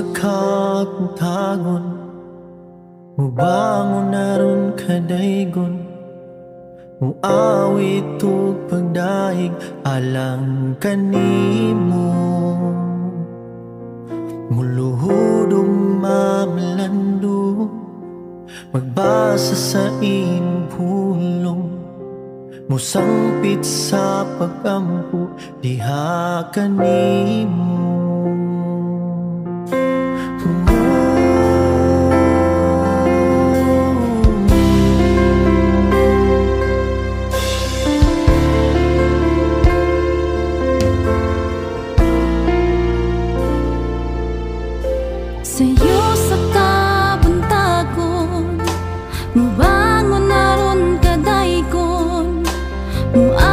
Sa'yo sa kakuntagon Mubangon naron kadaygon. Muawit ug pagdaig alang kanimo. Muluhod ug Magbasa sa imong pulong Musangpit sa pagampo diha kanimo Muawit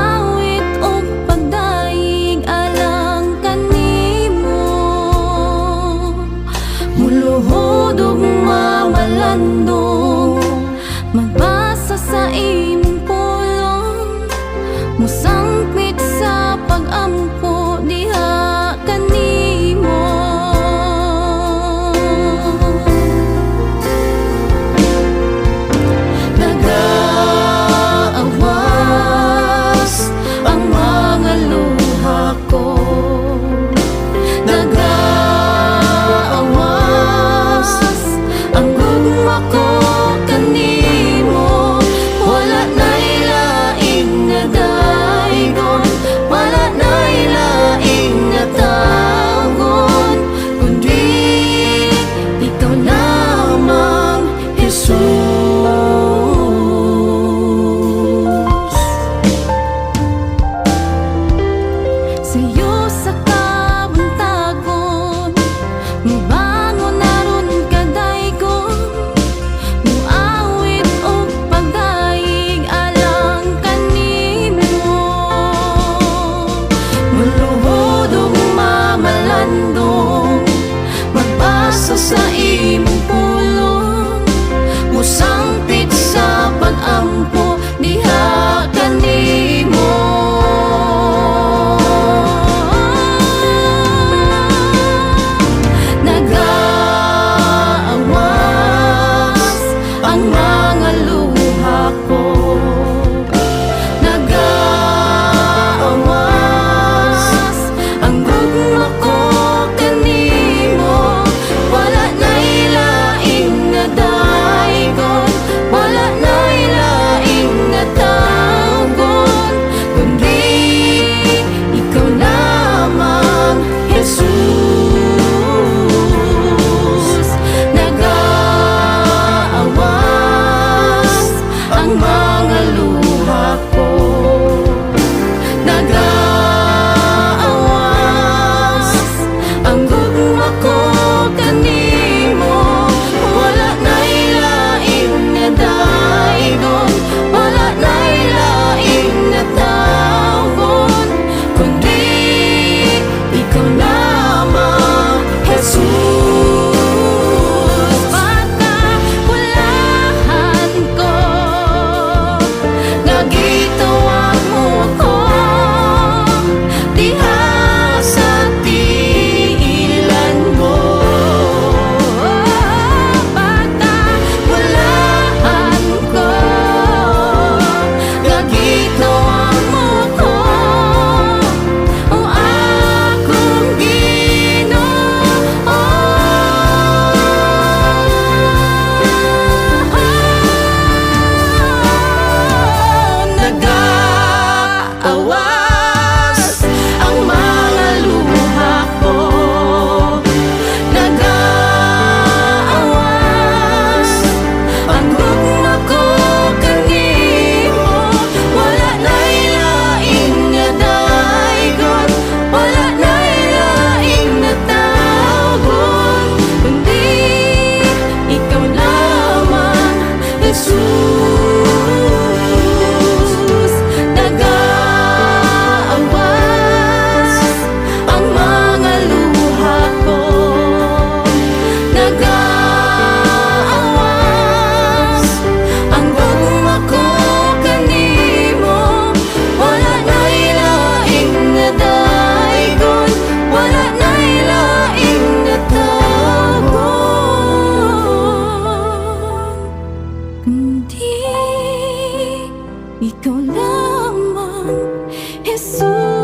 하나만 있어.